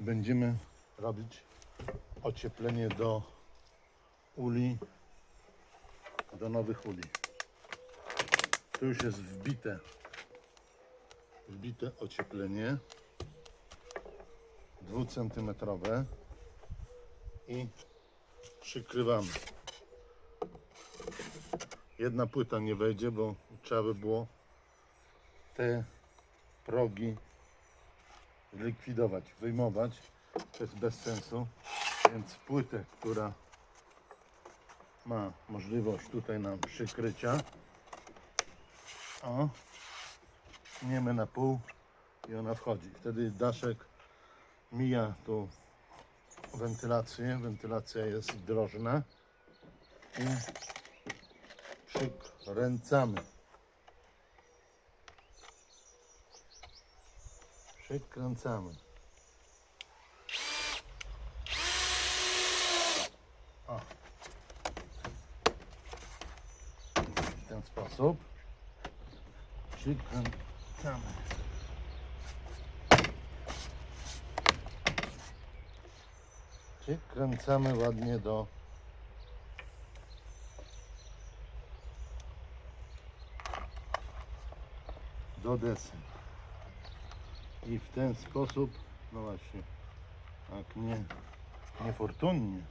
będziemy robić ocieplenie do uli, do nowych uli. Tu już jest wbite, wbite ocieplenie dwucentymetrowe i przykrywamy. Jedna płyta nie wejdzie, bo trzeba by było te progi likwidować, wyjmować. To jest bez sensu. Więc płytę, która ma możliwość tutaj nam przykrycia. O, tniemy na pół i ona wchodzi. Wtedy daszek mija tu wentylację. Wentylacja jest drożna i przykręcamy. Przykręcamy. O. W ten sposób przykręcamy. Przykręcamy ładnie do do desy. I w ten sposób, no właśnie, tak nie, niefortunnie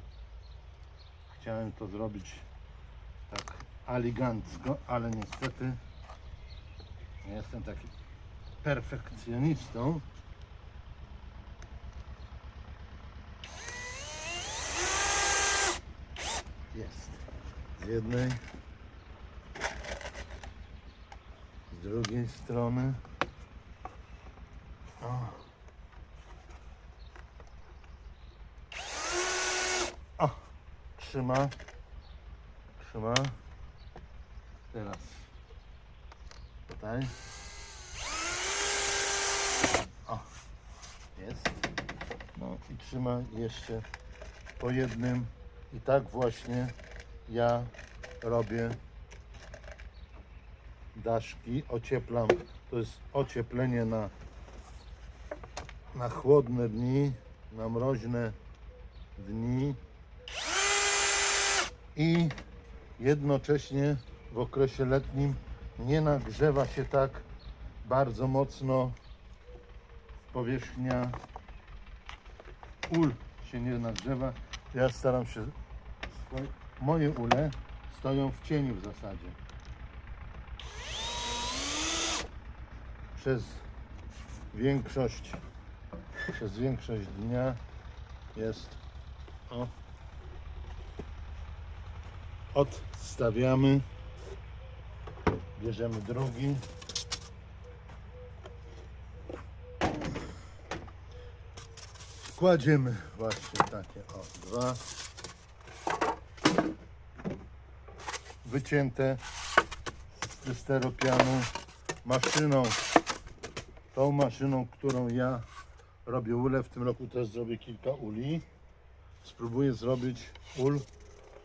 chciałem to zrobić tak elegancko, ale niestety nie jestem taki perfekcjonistą. Jest. Z jednej, z drugiej strony. O. O, trzyma, trzyma. Teraz tutaj. O, jest. No i trzyma jeszcze po jednym. I tak właśnie ja robię daszki, ocieplam. To jest ocieplenie na na chłodne dni, na mroźne dni i jednocześnie w okresie letnim nie nagrzewa się tak bardzo mocno powierzchnia ul się nie nagrzewa. Ja staram się moje ule stoją w cieniu w zasadzie. Przez większość przez większość dnia jest o odstawiamy. Bierzemy drugi. Kładziemy właśnie takie o dwa. Wycięte z steropianu maszyną tą maszyną, którą ja robię ule. W tym roku też zrobię kilka uli. Spróbuję zrobić ul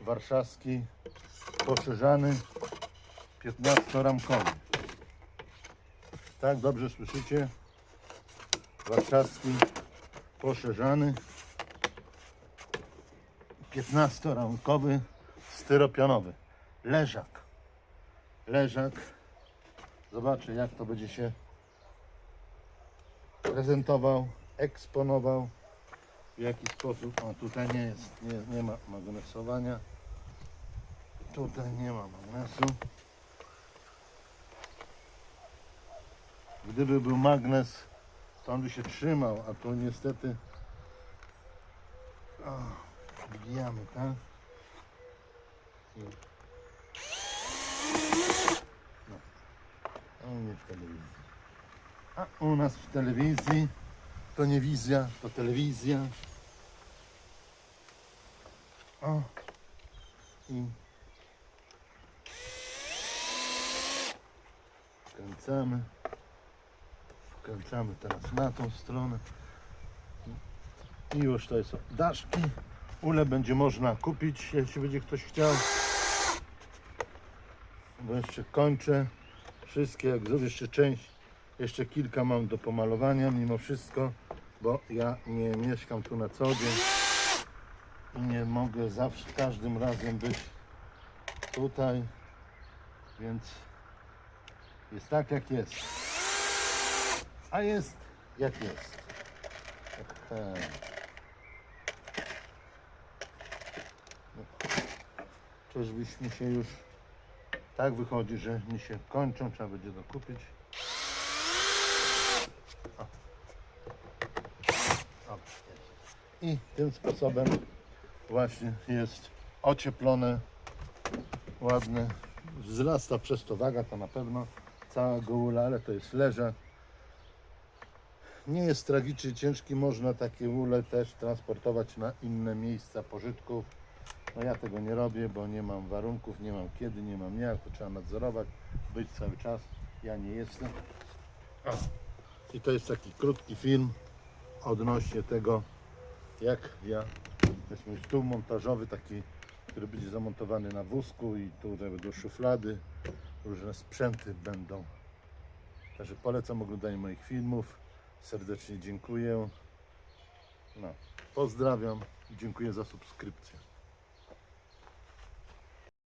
warszawski poszerzany 15-ramkowy. Tak, dobrze słyszycie? Warszawski poszerzany 15-ramkowy styropianowy. Leżak. Leżak. Zobaczę jak to będzie się prezentował, eksponował w jaki sposób. O, tutaj nie jest, nie, nie ma magnesowania. Tutaj nie ma magnesu. Gdyby był magnes, to on by się trzymał, a tu niestety o, wbijamy, tak? No. O, nie w telewizji. A u nas w telewizji to nie wizja, to telewizja. O. I wkręcamy. Wkręcamy teraz na tą stronę. I już to jest daszki. Ule będzie można kupić, jeśli będzie ktoś chciał. Bo jeszcze kończę. Wszystkie, jak zrobię jeszcze część jeszcze kilka mam do pomalowania, mimo wszystko bo ja nie mieszkam tu na co dzień i nie mogę zawsze, każdym razem być tutaj, więc jest tak jak jest. A jest jak jest. Aha. No. Czyżbyś mi się już tak wychodzi, że mi się kończą, trzeba będzie dokupić. O. O, jest. I tym sposobem właśnie jest ocieplone, ładne. Wzrasta przez to waga, to na pewno cała gołula, ale to jest leża. Nie jest tragicznie ciężki, można takie ule też transportować na inne miejsca pożytków. No ja tego nie robię, bo nie mam warunków, nie mam kiedy, nie mam jak, to trzeba nadzorować, być cały czas. Ja nie jestem. O. I to jest taki krótki film odnośnie tego, jak ja, weźmy stół montażowy taki, który będzie zamontowany na wózku i tutaj będą szuflady, różne sprzęty będą. Także polecam oglądanie moich filmów. Serdecznie dziękuję. No, pozdrawiam dziękuję za subskrypcję.